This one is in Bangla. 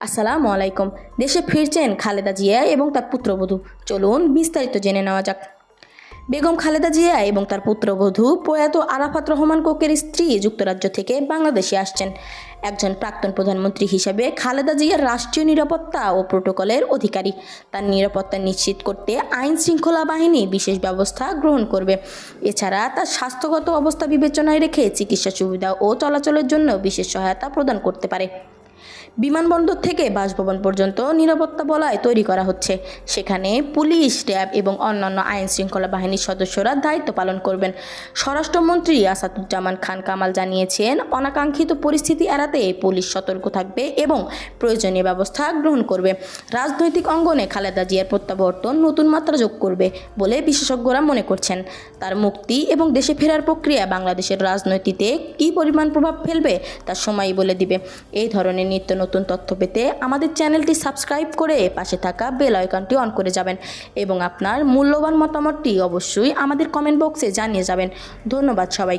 আসসালামু আলাইকুম। দেশে ফিরছেন খালেদা জিয়া এবং তার পুত্রবধূ। চলুন বিস্তারিত জেনে নেওয়া যাক। বেগম খালেদা জিয়া এবং তার পুত্রবধূ প্রয়াত আরাফাত রহমান কোকের স্ত্রী যুক্তরাজ্য থেকে বাংলাদেশে আসছেন। একজন প্রাক্তন প্রধানমন্ত্রী হিসেবে খালেদা জিয়ার রাষ্ট্রীয় নিরাপত্তা ও প্রোটোকলের অধিকারী। তার নিরাপত্তা নিশ্চিত করতে আইন শৃঙ্খলা বাহিনী বিশেষ ব্যবস্থা গ্রহণ করবে। এছাড়া তার স্বাস্থ্যগত অবস্থা বিবেচনায় রেখে চিকিৎসা সুবিধা ও চলাচলের জন্য বিশেষ সহায়তা প্রদান করতে পারে। বিমানবন্দর থেকে বাসভবন পর্যন্ত নিরাপত্তা বলয় তৈরি করা হচ্ছে। সেখানে পুলিশ র্যাব এবং অন্যান্য আইন শৃঙ্খলা বাহিনীর সদস্যরা দায়িত্ব পালন করবেন। স্বরাষ্ট্রমন্ত্রী আসাদুজ্জামান খান কামাল জানিয়েছেন, অনাকাঙ্ক্ষিত পরিস্থিতি এড়াতে পুলিশ সতর্ক থাকবে এবং প্রয়োজনীয় ব্যবস্থা গ্রহণ করবে। রাজনৈতিক অঙ্গনে খালেদা জিয়ার প্রত্যাবর্তন নতুন মাত্রা যোগ করবে বলে বিশেষজ্ঞরা মনে করছেন। তার মুক্তি এবং দেশে ফেরার প্রক্রিয়া বাংলাদেশের রাজনীতিতে কী পরিমাণ প্রভাব ফেলবে তার সময়ই বলে দিবে। এই ধরনের নিত্য নতুন তথ্য পেতে আমাদের চ্যানেলটি সাবস্ক্রাইব করে পাশে থাকা বেল আইকনটি অন করে যাবেন এবং আপনার মূল্যবান মতামতটি অবশ্যই আমাদের কমেন্ট বক্সে জানিয়ে যাবেন। ধন্যবাদ সবাইকে।